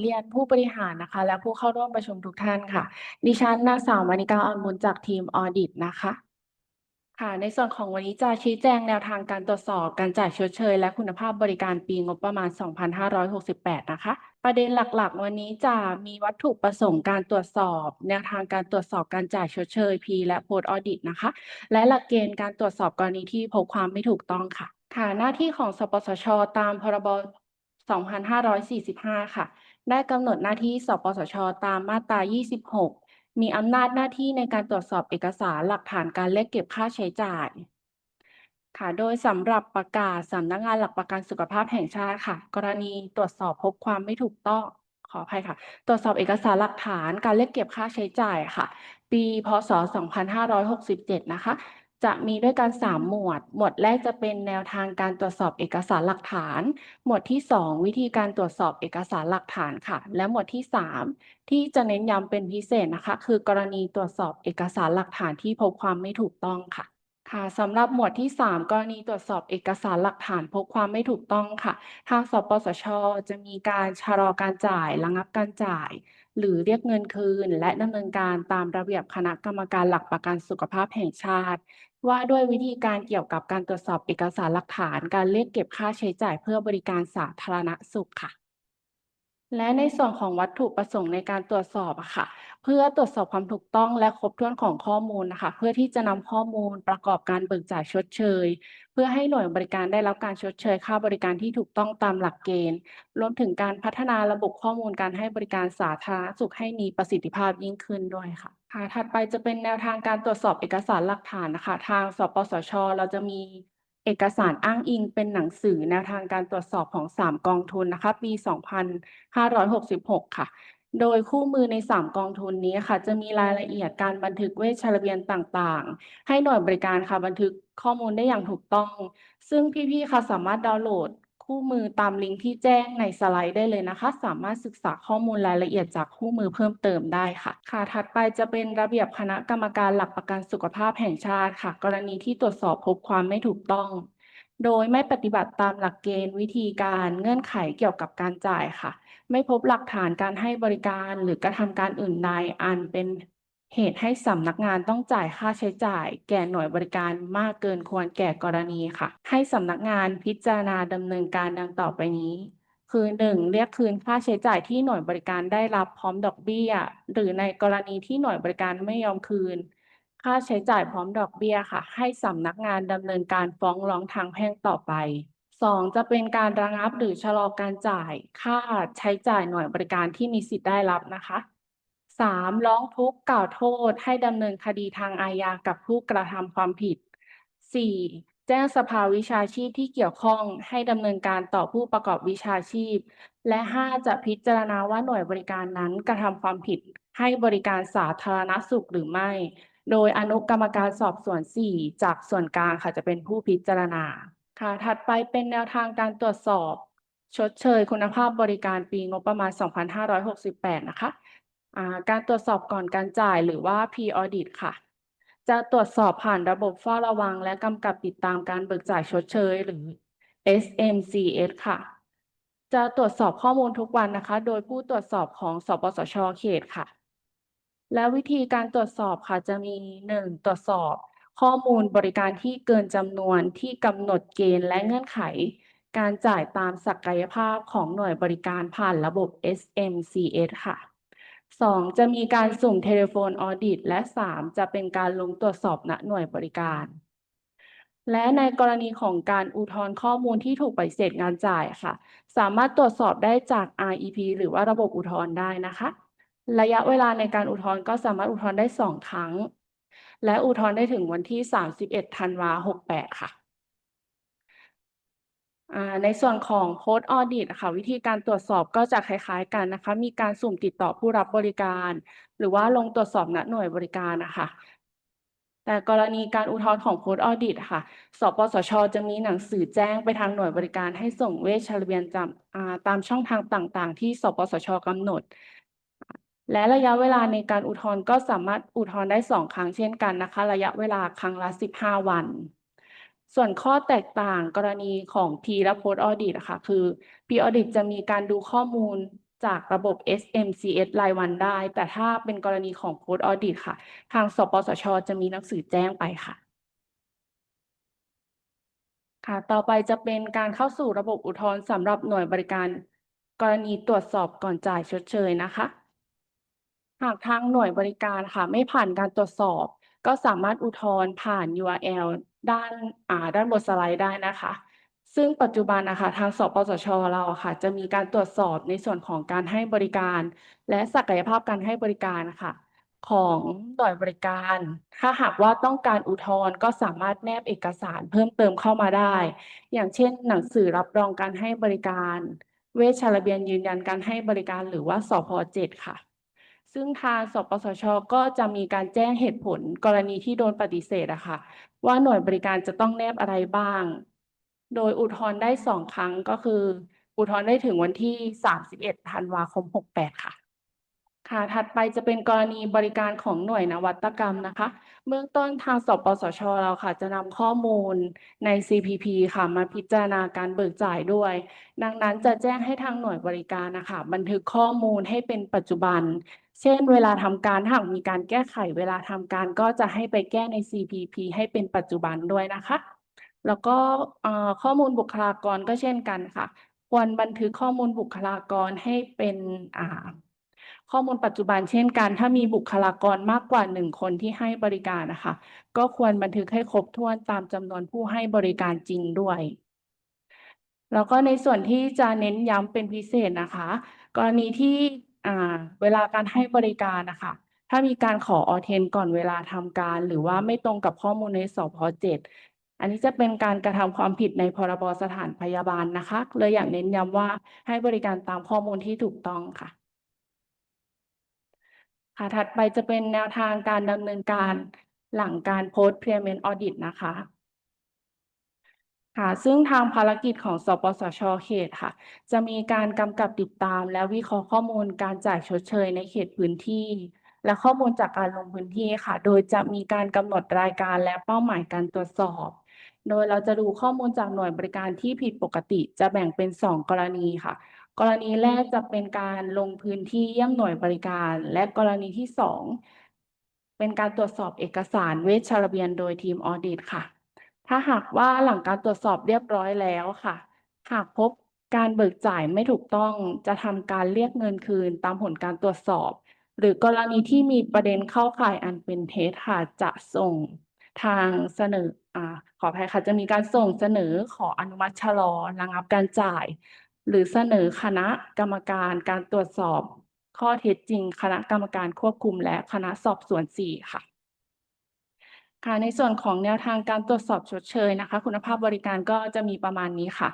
เรียนผู้บริหารนะคะ และผู้เข้าร่วมประชุมทุกท่านค่ะ ดิฉันนางสาวมานิกาออนบุญจากทีมออดิตนะคะค่ะในส่วนของวันนี้จะชี้แจงแนวทางการตรวจสอบการจ่ายชดเชย และคุณภาพบริการปีงบประมาณ 2568 นะคะ ประเด็นหลักๆ วันนี้จะมีวัตถุประสงค์การตรวจสอบ แนวทางการตรวจสอบการจ่ายชดเชย P และ Post Audit นะคะ และหลักเกณฑ์การตรวจสอบกรณีที่พบความไม่ถูกต้องค่ะ ค่ะหน้าที่ของสปสช ตามพรบ 2545 ค่ะ ได้กำหนดหน้าที่สปสช ตามมาตรา 26 มีอำนาจหน้าที่ในการตรวจสอบเอกสารหลักฐานการเรียกเก็บค่าใช้จ่าย ค่ะ โดยสำหรับประกาศสำนักงานหลักประกันสุขภาพแห่งชาติค่ะ กรณีตรวจสอบพบความไม่ถูกต้องขออภัยค่ะ ตรวจสอบเอกสารหลักฐานการเรียกเก็บค่าใช้จ่ายค่ะ ปี พศ 2567 นะคะ จะมีด้วยกัน 3 หมวด หมวดแรกจะเป็นแนวทางการตรวจสอบเอกสารหลักฐาน หมวดที่ 2 วิธีการตรวจสอบเอกสารหลักฐานค่ะ และหมวดที่ 3 ที่จะเน้นย้ำเป็นพิเศษนะคะ คือกรณีตรวจสอบเอกสารหลักฐานที่พบความไม่ถูกต้องค่ะค่ะสำหรับหมวดที่ 3 กรณีตรวจสอบเอกสารหลักฐานพบความไม่ถูกต้องค่ะ ทางสปสช จะมีการชะลอการจ่าย ระงับการจ่าย หรือเรียกเงินคืน และดำเนินการตามระเบียบคณะกรรมการหลักประกันสุขภาพแห่งชาติ ว่าด้วยวิธีการเกี่ยวกับการตรวจสอบเอกสารหลักฐาน การเรียกเก็บค่าใช้จ่ายเพื่อบริการสาธารณสุขค่ะ และในส่วนของวัตถุประสงค์ในการตรวจสอบอะค่ะ เพื่อตรวจสอบความถูกต้องและครบถ้วนของข้อมูลนะคะ เพื่อที่จะนำข้อมูลประกอบการเบิกจ่ายชดเชย เพื่อให้หน่วยบริการได้รับการชดเชยค่าบริการที่ถูกต้องตามหลักเกณฑ์ รวมถึงการพัฒนาระบบข้อมูลการให้บริการสาธารณสุขให้มีประสิทธิภาพยิ่งขึ้นด้วยค่ะค่ะถัดไปจะเป็นแนวทางการตรวจสอบเอกสารหลักฐานนะคะ ทางสปสช เราจะมี เอกสารอ้างอิงเป็นหนังสือแนวทางการตรวจสอบของ 3 กองทุนนะคะปี 2566 ค่ะ โดยคู่มือใน 3 กองทุนนี้ค่ะ จะมีรายละเอียดการบันทึกเวชระเบียนต่างๆ ให้หน่วยบริการค่ะบันทึกข้อมูลได้อย่างถูกต้อง ซึ่งพี่ๆค่ะสามารถดาวน์โหลด คู่มือตามลิงก์ที่แจ้งในสไลด์ได้เลยนะคะ สามารถศึกษาข้อมูลรายละเอียดจากคู่มือเพิ่มเติมได้ค่ะ ค่ะ ถัดไปจะเป็นระเบียบคณะกรรมการหลักประกันสุขภาพแห่งชาติค่ะ กรณีที่ตรวจสอบพบความไม่ถูกต้องโดยไม่ปฏิบัติตามหลักเกณฑ์วิธีการเงื่อนไขเกี่ยวกับการจ่ายค่ะ ไม่พบหลักฐานการให้บริการหรือกระทำการอื่นใดอันเป็น เหตุให้สำนักงานต้องจ่ายค่าใช้จ่าย แก่หน่วยบริการมากเกินควรแก่กรณีค่ะ ให้สำนักงานพิจารณาดำเนินการดังต่อไปนี้ คือ 1. เรียกคืนค่าใช้จ่ายที่หน่วยบริการได้รับพร้อมดอกเบี้ย หรือในกรณีที่หน่วยบริการไม่ยอมคืน ค่าใช้จ่ายพร้อมดอกเบี้ยค่ะ ให้สำนักงานดำเนินการฟ้องร้องทางแพ่งต่อไป 2. จะเป็นการระงับหรือชะลอการจ่าย ค่าใช้จ่ายหน่วยบริการที่มีสิทธิ์ได้รับนะคะ 3. ร้องทุกข์กล่าวโทษให้ดำเนินคดีทางอาญากับผู้กระทำความผิด 4. แจ้งสภาวิชาชีพที่เกี่ยวข้องให้ดำเนินการต่อผู้ประกอบวิชาชีพ และ 5. จะพิจารณาว่าหน่วยบริการนั้นกระทำความผิด ให้บริการสาธารณสุขหรือไม่ โดยอนุกรรมการสอบสวน4จากส่วนกลางค่ะจะเป็นผู้พิจารณาค่ะถัดไปเป็นแนวทางการตรวจสอบ ชดเชยคุณภาพบริการปีงบประมาณ 2568 นะคะอ่า การตรวจสอบก่อนการจ่ายหรือว่า Pre-audit ค่ะ จะตรวจสอบผ่านระบบเฝ้าระวัง และกำกับติดตามการเบิกจ่ายชดเชย หรือ SMCS ค่ะ จะตรวจสอบข้อมูลทุกวันนะคะ โดยผู้ตรวจสอบของสปสชเขตค่ะ และวิธีการตรวจสอบค่ะจะมี 1. ตรวจสอบข้อมูลบริการที่เกินจำนวนที่กำหนดเกณฑ์และเงื่อนไข การจ่ายตามศักยภาพของหน่วยบริการผ่านระบบ SMCS ค่ะ 2. จะมีการสุ่มเทเลโฟนออดิตและ 3. จะเป็นการลงตรวจสอบณหน่วยบริการ และในกรณีของการอุทธรณ์ข้อมูลที่ถูกปฏิเสธงานจ่ายค่ะ สามารถตรวจสอบได้จาก REP หรือว่าระบบอุทธรณ์ได้นะคะ ระยะเวลาในการอุทธรณ์ก็สามารถอุทธรณ์ได้2ครั้ง และอุทธรณ์ได้ถึงวันที่ 31ธันวา68 ค่ะอ่า ในส่วนของ Post Audit ค่ะวิธีการตรวจสอบก็จะคล้ายๆกันนะคะ มีการสุ่มติดต่อผู้รับบริการ หรือว่าลงตรวจสอบณหน่วยบริการนะคะแต่กรณีการอุทธรณ์ของ Post Audit ค่ะ สปสช จะมีหนังสือแจ้งไปทางหน่วยบริการให้ส่งเวชระเบียนจำตามช่องทางต่างๆ ที่สปสชกำหนด และระยะเวลาในการอุทธรณ์ก็สามารถอุทธรณ์ได้2ครั้งเช่นกันนะคะ ระยะเวลาครั้งละ 15 วัน ส่วนข้อแตกต่างกรณีของ P และ Post Audit อะค่ะคือ P Audit จะมีการดูข้อมูลจากระบบ SMCS รายวันได้ แต่ถ้าเป็นกรณีของ Post Audit ค่ะ ทางสปสช จะมีหนังสือแจ้งไปค่ะ ค่ะ ต่อไปจะเป็นการเข้าสู่ระบบอุทธรณ์สำหรับหน่วยบริการ กรณีตรวจสอบก่อนจ่ายชดเชยนะคะ หากทางหน่วยบริการค่ะ ไม่ผ่านการตรวจสอบ ก็สามารถอุทธรณ์ผ่าน URL ด้านอ่าด้านบนสไลด์ได้นะคะ ซึ่งปัจจุบันนะคะทางสปสชเราค่ะ จะมีการตรวจสอบในส่วนของการให้บริการ และศักยภาพการให้บริการน่ะค่ะ ของหน่วยบริการ ถ้าหากว่าต้องการอุทธรณ์ก็สามารถแนบเอกสารเพิ่มเติมเข้ามาได้ อย่างเช่น หนังสือรับรองการให้บริการ เวชระเบียนยืนยันการให้บริการหรือว่าสพ 7 ค่ะ ซึ่งทางสปสช ก็จะมีการแจ้งเหตุผลกรณีที่โดนปฏิเสธอะค่ะ ว่าหน่วยบริการจะต้องแนบอะไรบ้าง โดยอุทธรณ์ได้สองครั้งก็คือ อุทธรณ์ได้ถึงวันที่ 31ธันวาคม 68 ค่ะ ค่ะ ถัดไปจะเป็นกรณีบริการของหน่วยนวัตกรรมนะคะ เบื้องต้นทางสปสชเราค่ะ จะนำข้อมูลใน CPP ค่ะ มาพิจารณาการเบิกจ่ายด้วย ดังนั้นจะแจ้งให้ทางหน่วยบริการนะคะ บันทึกข้อมูลให้เป็นปัจจุบัน เช่น เวลาทำการหากมีการแก้ไข เวลาทำการก็จะให้ไปแก้ใน CPP ให้เป็นปัจจุบันด้วยนะคะ แล้วก็ข้อมูลบุคลากรก็เช่นกันค่ะ ควรบันทึกข้อมูลบุคลากรให้เป็นอ่า ข้อมูลปัจจุบันเช่นกัน ถ้ามีบุคลากรมากกว่า 1 คนที่ให้บริการนะคะ ก็ควรบันทึกให้ครบถ้วนตามจำนวนผู้ให้บริการจริงด้วย แล้วก็ในส่วนที่จะเน้นย้ำเป็นพิเศษนะคะ กรณีที่เวลาการให้บริการนะคะ ถ้ามีการขอ Authent ก่อนเวลาทำการ หรือว่าไม่ตรงกับข้อมูลในสพ7อันนี้จะเป็นการกระทำความผิดในพรบสถานพยาบาลนะคะ เลยอยากเน้นย้ำว่าให้บริการตามข้อมูลที่ถูกต้องค่ะ ค่ะถัดไปจะเป็นแนวทางการดำเนินการหลังการ Post Payment Audit นะคะค่ะซึ่งทางภารกิจของสปสชเขตค่ะ จะมีการกำกับติดตาม และวิเคราะห์ข้อมูลการจ่ายชดเชยในเขตพื้นที่ และข้อมูลจากการลงพื้นที่ค่ะ โดยจะมีการกำหนดรายการและเป้าหมายการตรวจสอบ โดยเราจะดูข้อมูลจากหน่วยบริการที่ผิดปกติ จะแบ่งเป็น 2 กรณีค่ะ กรณีแรกจะเป็นการลงพื้นที่เยี่ยมหน่วยบริการ และกรณีที่2เป็นการตรวจสอบเอกสารเวชระเบียนโดยทีมออดิตค่ะ ถ้าหากว่าหลังการตรวจสอบเรียบร้อยแล้วค่ะ หากพบการเบิกจ่ายไม่ถูกต้องจะทำการเรียกเงินคืนตามผลการตรวจสอบ หรือกรณีที่มีประเด็นเข้าข่ายอันเป็นเท็จค่ะจะส่งทางเสนออขออภัยค่ะ จะมีการส่งเสนอขออนุมัติชะลอระงับการจ่าย หรือเสนอคณะกรรมการการตรวจสอบ ข้อเท็จจริง คณะกรรมการควบคุม และคณะสอบสวน 4 ค่ะค่ะในส่วนของแนวทางการตรวจสอบชดเชยนะคะ คุณภาพบริการก็จะมีประมาณนี้ค่ะ